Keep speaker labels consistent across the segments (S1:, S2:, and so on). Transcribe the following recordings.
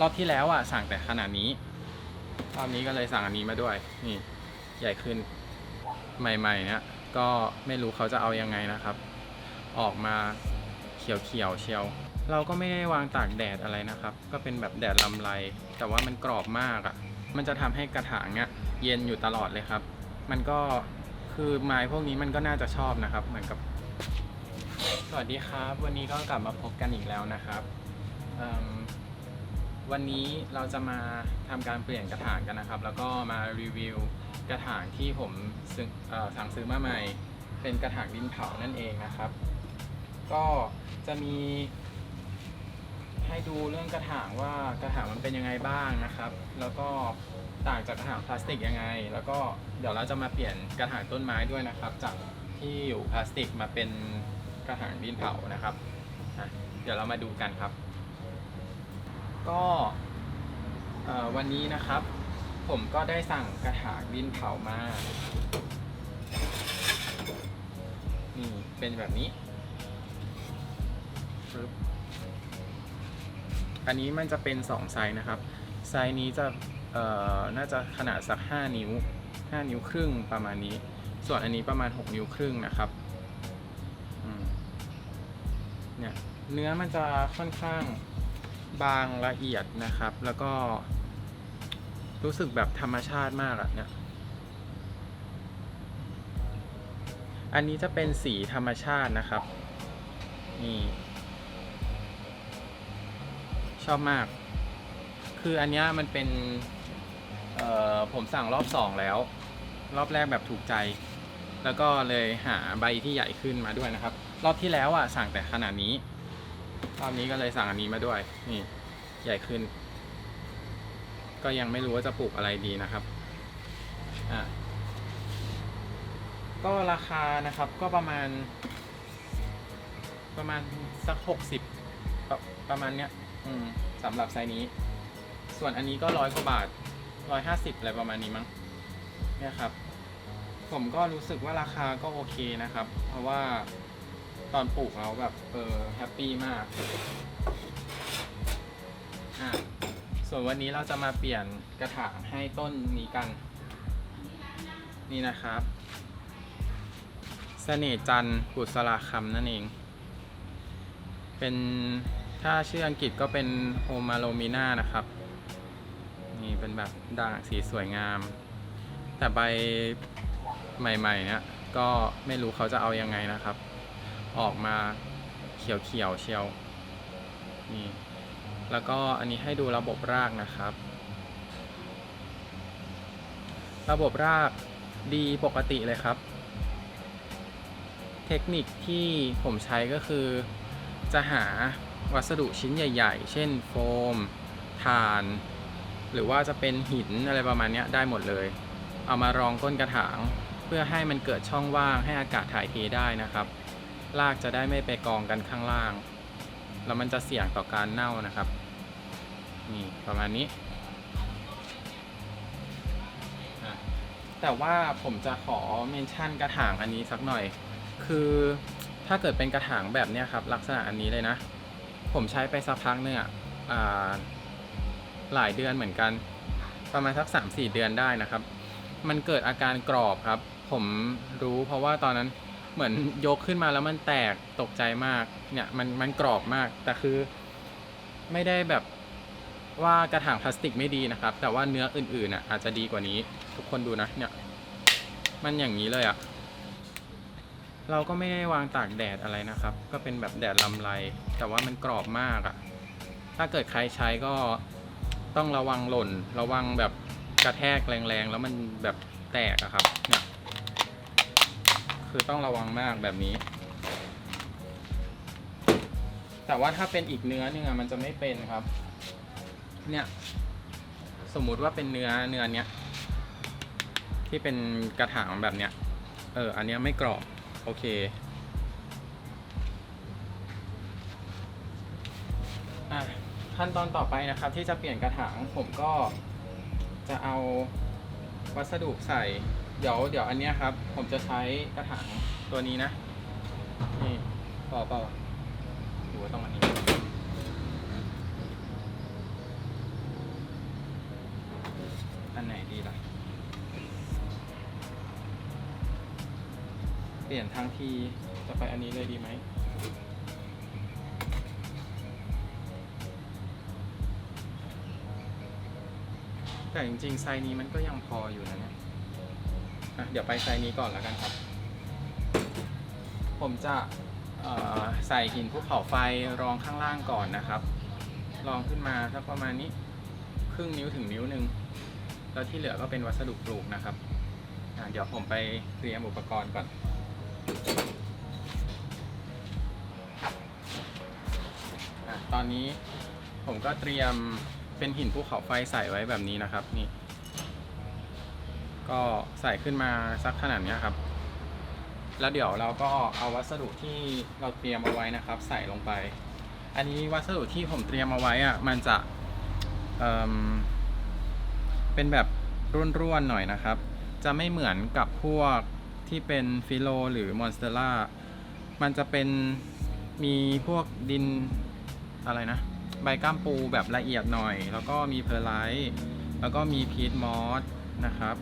S1: รอบที่แล้วอะสั่งแต่ขนาดนี้ รอบนี้ก็เลยสั่งอันนี้มาด้วย นี่ ใหญ่ขึ้นใหม่ๆเนี่ยก็ไม่รู้เขาจะเอายังไงนะครับ ออกมาเขียวๆเชียว เราก็ไม่ได้วางตากแดดอะไรนะครับ ก็เป็นแบบแดดลำไร แต่ว่ามันกรอบมากอะ่ะ มันจะทำให้กระถางเนี่ยเย็นอยู่ตลอดเลยครับ มันก็คือไม้พวกนี้มันก็น่าจะชอบนะครับ เหมือนกับ สวัสดีครับ วันนี้ก็กลับมาพบกันอีกแล้วนะครับเอิ่ม วันนี้เราจะมาทำการเปลี่ยนกระถางกันนะครับ แล้วก็มารีวิวกระถางที่ผมสั่งซื้อมาใหม่ เป็นกระถางดินเผานั่นเองนะครับ ก็จะมี ให้ดูเรื่องกระถางว่ากระถางมันเป็นยังไงบ้างนะครับ แล้วก็ต่างจากกระถางพลาสติกยังไง แล้วก็เดี๋ยวเราจะมาเปลี่ยนกระถางต้นไม้ด้วยนะครับ จากที่อยู่พลาสติกมาเป็นกระถางดินเผานะครับ เดี๋ยวเรามาดูกันครับ ก็วันนี้นะครับ ผมก็ได้สั่งกระถางดินเผามา นี่ เป็นแบบนี้ปึ๊บอันนี้มันจะเป็น 2 ไซส์นะครับ ไซส์นี้จะน่าจะขนาดสัก 5 นิ้ว 5 นิ้วครึ่งประมาณนี้ ส่วนอันนี้ประมาณ 6 นิ้วครึ่งนะครับเนี่ยเนื้อมันจะค่อนข้าง บางละเอียดนะครับ แล้วก็รู้สึกแบบธรรมชาติมากอะเนี่ย อันนี้จะเป็นสีธรรมชาตินะครับ นี่ ชอบมาก คืออันนี้มันเป็น เอ่อ ผมสั่งรอบสองแล้ว รอบแรกแบบถูกใจ แล้วก็เลยหาใบที่ใหญ่ขึ้นมาด้วยนะครับ รอบที่แล้วอะสั่งแต่ขนาดนี้ รอบนี้ก็เลยสั่งอันนี้มาด้วย นี่ใหญ่ขึ้น ก็ยังไม่รู้ว่าจะปลูกอะไรดีนะครับอะก็ราคานะครับก็ประมาณ ประมาณสักหกสิบประมาณเนี้ย อืมสำหรับไซส์นี้ ส่วนอันนี้ก็ร้อยกว่าบาทร้อยห้าสิบอะไรประมาณนี้มั้งเนี่ยครับ ผมก็รู้สึกว่าราคาก็โอเคนะครับ เพราะว่า ตอนปลูกเราแบบเออแฮปปี้มากอะส่วนวันนี้เราจะมาเปลี่ยนกระถางให้ต้นนี้กัน นี่นะครับเสน่จันกุศลาคำนั่นเอง เป็นถ้าชื่ออังกฤษก็เป็นโฮมาโลมิน่านะครับ นี่เป็นแบบด่างสีสวยงาม แต่ใบใหม่ๆเนี่ยก็ไม่รู้เขาจะเอายังไงนะครับ ออกมาเขียวๆเชียวนี่แล้วก็อันนี้ให้ดูระบบรากนะครับ ระบบรากดีปกติเลยครับ เทคนิคที่ผมใช้ก็คือจะหาวัสดุชิ้นใหญ่ ๆ เช่นโฟมถ่าน หรือว่าจะเป็นหินอะไรประมาณนี้ได้หมดเลย เอามารองก้นกระถาง เพื่อให้มันเกิดช่องว่างให้อากาศถ่ายเทได้นะครับ รากจะได้ไม่ไปกองกันข้างล่าง แล้วมันจะเสี่ยงต่อการเน่านะครับ นี่ประมาณนี้ แต่ว่าผมจะขอเมนชั่นกระถางอันนี้สักหน่อย คือถ้าเกิดเป็นกระถางแบบเนี้ยครับ ลักษณะอันนี้เลยนะ ผมใช้ไปสักพักเนี่ยอ่าหลายเดือนเหมือนกัน ประมาณสัก 3-4 เดือนได้นะครับ มันเกิดอาการกรอบครับ ผมรู้เพราะว่าตอนนั้น เหมือนยกขึ้นมาแล้วมันแตกตกใจมาก เนี่ยมันมันกรอบมาก แต่คือไม่ได้แบบว่ากระถางพลาสติกไม่ดีนะครับ แต่ว่าเนื้ออื่นๆน่ะอาจจะดีกว่านี้ ทุกคนดูนะเนี่ยมันอย่างนี้เลยอะเราก็ไม่ได้วางตากแดดอะไรนะครับ ก็เป็นแบบแดดลำไร แต่ว่ามันกรอบมากอะ ถ้าเกิดใครใช้ก็ต้องระวังหล่น ระวังแบบกระแทกแรงๆ แล้วมันแบบแตกอะครับ เนี่ย คือต้องระวังมากแบบนี้ แต่ว่าถ้าเป็นอีกเนื้อหนึงอะมันจะไม่เป็นครับ เนี่ย สมมุติว่าเป็นเนื้อเนื้อเนี้ยที่เป็นกระถางแบบเนี้ย เออ อันเนี้ยไม่กรอบ โอเค อะขั้นตอนต่อไปนะครับ ที่จะเปลี่ยนกระถางผมก็จะเอาวัสดุใส่ เดี๋ยวเดี๋ยวอันนี้ครับ ผมจะใช้กระถางตัวนี้นะ นี่พอล่เปล่าหรืว่าต้องอันนี้ อันไหนดีล่ะ เปลี่ยนทางทีจะไปอันนี้เลยดีไหมแต่จริงๆไซนี้มันก็ยังพออยู่นะเนี่ย อะเดี๋ยวไปไซส์นี้ก่อนแล้วกันครับ ผมจะใส่หินภูเขาไฟรองข้างล่างก่อนนะครับ รองขึ้นมาสักประมาณนี้ ครึ่งนิ้วถึงนิ้วหนึ่งแล้วที่เหลือก็เป็นวัสดุปลูกนะครับเดี๋ยวผมไปเตรียมอุปกรณ์ก่อนอตอนนี้ผมก็เตรียมเป็นหินภูเขาไฟใส่ไว้แบบนี้นะครับนี่ ก็ใส่ขึ้นมาสักขนาดนี้ครับ แล้วเดี๋ยวเราก็เอาวัสดุที่เราเตรียมเอาไว้นะครับ ใส่ลงไป อันนี้วัสดุที่ผมเตรียมเอาไว้อะมันจะเเป็นแบบร่วนๆหน่อยนะครับ จะไม่เหมือนกับพวกที่เป็นฟิโลหรือมอนสเตล่า มันจะเป็นมีพวกดินอะไรนะ ใบก้ามปูแบบละเอียดหน่อย แล้วก็มีเพอร์ไลท์แล้วก็มีพีทมอสนะครับ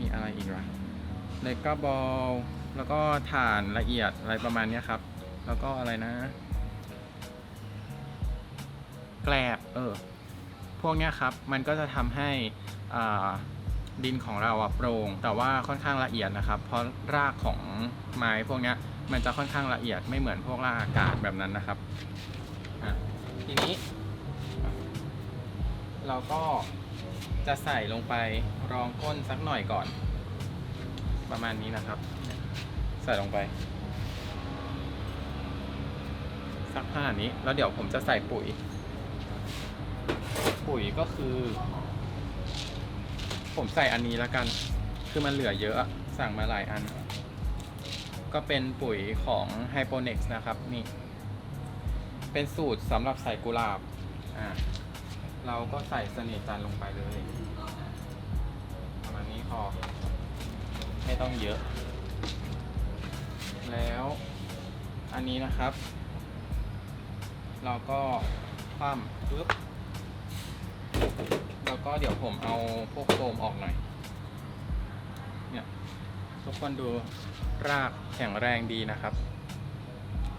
S1: มีอะไรอีกล่ะเลกาบอลแล้วก็ฐานละเอียดอะไรประมาณนี้ครับ แล้วก็อะไรนะ แกลบเออ พวกเนี้ยครับ มันก็จะทำให้ดินของเราอะโปร่ง แต่ว่าค่อนข้างละเอียดนะครับ เพราะรากของไม้พวกเนี้ยมันจะค่อนข้างละเอียดไม่เหมือนพวกรากอากาศแบบนั้นนะครับทีนี้ เราก็ จะใส่ลงไปรองก้นสักหน่อยก่อน ประมาณนี้นะครับ ใส่ลงไป สักขนาดนี้ แล้วเดี๋ยวผมจะใส่ปุ๋ย ปุ๋ยก็คือ ผมใส่อันนี้แล้วกัน คือมันเหลือเยอะสั่งมาหลายอัน ก็เป็นปุ๋ยของ h y p o n e x นะครับ นี่ เป็นสูตรสำหรับใส่กุหลาบอ่า เราก็ใส่สน่ห์จันทร์ลงไปเลยประมาณนี้พอไม่ต้องเยอะ แล้วอันนี้นะครับ เราก็คว่ำปึ๊บแล้วก็เดี๋ยวผมเอาพวกโฟมออกหน่อย เนี่ยทุกคนดูรากแข็งแรงดีนะครับ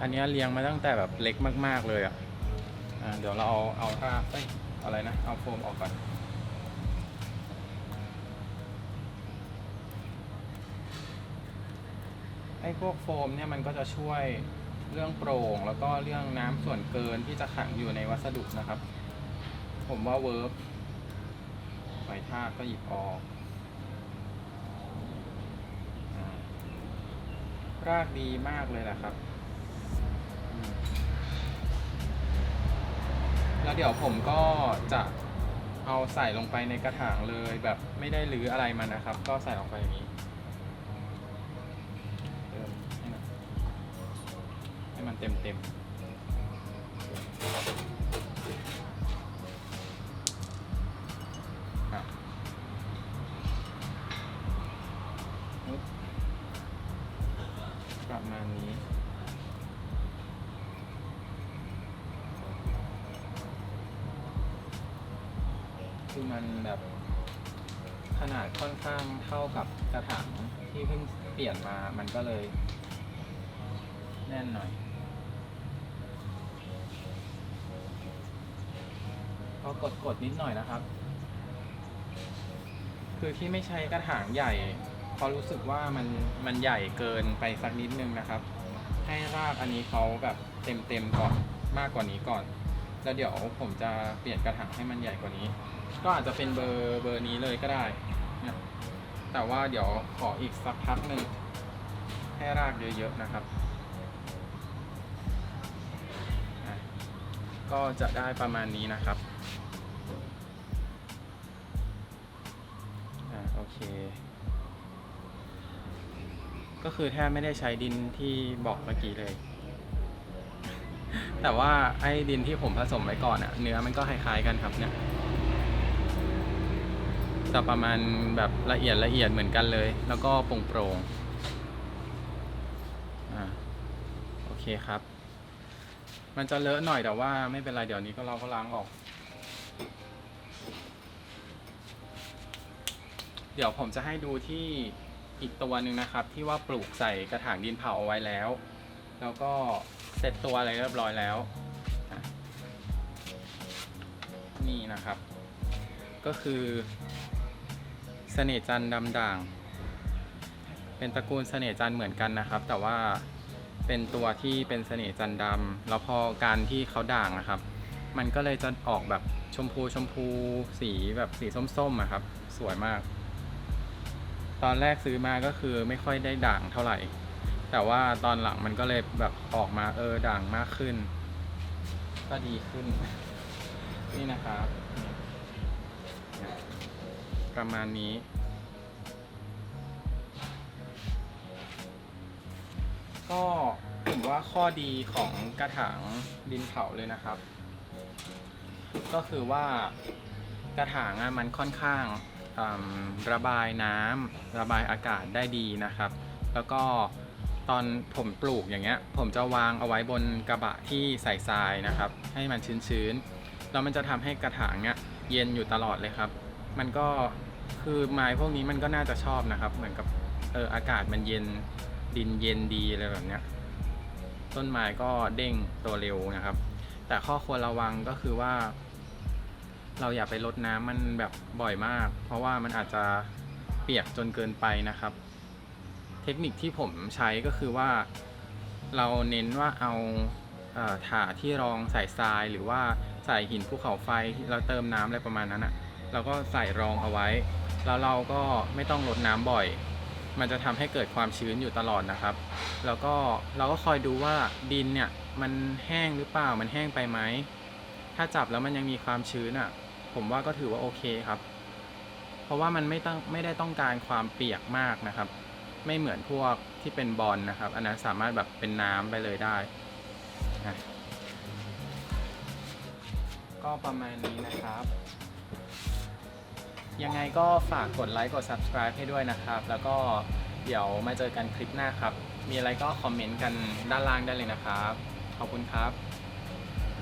S1: อันนี้เลี้ยงมาตั้งแต่แบบเล็กมาก ๆ เลยอะอ่าเดี๋ยวเราเอาเอารากเอ้ย อะไรนะ เอาโฟมออกก่อน ไอ้พวกโฟมเนี่ยมันก็จะช่วยเรื่องโปร่ง แล้วก็เรื่องน้ำส่วนเกินที่จะขังอยู่ในวัสดุนะครับ ผมว่าเวิร์กไฟท่าก็หยิบออกรากดีมากเลยนะครับ เดี๋ยวผมก็จะเอาใส่ลงไปในกระถางเลยแบบไม่ได้รื้ออะไรมันนะครับ ก็ใส่ลงไปอย่างนี้เติมให้มันเต็มเต็มประมาณนี้ คือมันแบบขนาดค่อนข้างเท่ากับกระถางที่เพิ่งเปลี่ยนมา มันก็เลย แน่นหน่อย ก็กดกดๆนิดหน่อยนะครับ คือที่ไม่ใช้กระถางใหญ่เพราะรู้สึกว่ามันมันใหญ่เกินไปสักนิดนึงนะครับ ให้รากอันนี้เขาแบบเต็มเต็มๆก่อนมากกว่านี้ก่อน แล้วเดี๋ยวผมจะเปลี่ยนกระถางให้มันใหญ่กว่านี้ ก็อาจจะเป็นเบอร์เบอร์นี้เลยก็ได้นี่ยแต่ว่าเดี๋ยวขออีกสักพักหนึ่งให้รากเยอะๆนะครับ ก็จะได้ประมาณนี้นะครับอ่าโอเค ก็คือแทบไม่ได้ใช้ดินที่บอกเมื่อกี้เลย แต่ว่าไอ้ดินที่ผมผสมไว้ก่อนอะเนื้อมันก็คล้ายๆกันครับเนี่ย จะประมาณแบบละเอียดละเอียดเหมือนกันเลย แล้วก็โปร่งโปร่งๆอ่าโอเคครับ มันจะเลอะหน่อยแต่ว่าไม่เป็นไรเดี๋ยวนี้ก็เราก็ล้างออก เดี๋ยวผมจะให้ดูที่อีกตัวหนึ่งนะครับ ที่ว่าปลูกใส่กระถางดินเผาเอาไว้แล้ว แล้วก็เสร็จตัวอะไรเรียบร้อยแล้ว นี่นะครับ ก็คือ สน่ห์จันดำด่าง เป็นตระกูลเสน่ห์จันเหมือนกันนะครับ แต่ว่าเป็นตัวที่เป็นเสน่ห์จันดำแล้วพอการที่เขาด่างนะครับ มันก็เลยจะออกแบบชมพูชมพูสีแบบสีส้มๆอะครับ สวยมาก ตอนแรกซื้อมาก็คือไม่ค่อยได้ด่างเท่าไหร่ แต่ว่าตอนหลังมันก็เลยแบบออกมาเออด่างมากขึ้น ก็ดีขึ้น นี่นะครับ ประมาณนี้ ก็ถือว่าข้อดีของกระถางดินเผาเลยนะครับ ก็คือว่ากระถางมันค่อนข้างระบายน้ำระบายอากาศได้ดีนะครับ แล้วก็ตอนผมปลูกอย่างเงี้ย ผมจะวางเอาไว้บนกระบะที่ใส่ทรายนะครับ ให้มันชื้นๆแล้วมันจะทำให้กระถางเนี้ยเย็นอยู่ตลอดเลยครับ มันก็ คือไม้พวกนี้มันก็น่าจะชอบนะครับ เหมือนกับเอออากาศมันเย็นดินเย็นดีอะไรแบบเนี้ยต้นไม้ก็เด้งตัวเร็วนะครับ แต่ข้อควรระวังก็คือว่า เราอย่าไปรดน้ำมันแบบบ่อยมาก เพราะว่ามันอาจจะเปียกจนเกินไปนะครับ เทคนิคที่ผมใช้ก็คือว่าเราเน้นว่าเอาเอ่อถาที่รองใส่ทรายหรือว่าใส่หินภูเขาไฟเราเติมน้ำอะไรประมาณนั้นอะ่ะ เราก็ใส่รองเอาไว้ แล้วเราก็ไม่ต้องรดน้ำบ่อย มันจะทำให้เกิดความชื้นอยู่ตลอดนะครับ แล้วก็เราก็คอยดูว่าดินเนี่ยมันแห้งหรือเปล่ามันแห้งไปไหมถ้าจับแล้วมันยังมีความชื้นอะ ผมว่าก็ถือว่าโอเคครับ เพราะว่ามันไม่ต้องไม่ได้ต้องการความเปียกมากนะครับ ไม่เหมือนพวกที่เป็นบอลนะครับ อันนั้นสามารถแบบเป็นน้ำไปเลยได้ก็ประมาณนี้นะครับ ยังไงก็ฝากกดไลค์กด subscribe ให้ด้วยนะครับ แล้วก็เดี๋ยวมาเจอกันคลิปหน้าครับ มีอะไรก็คอมเมนต์กันด้านล่างได้เลยนะครับ ขอบคุณครับ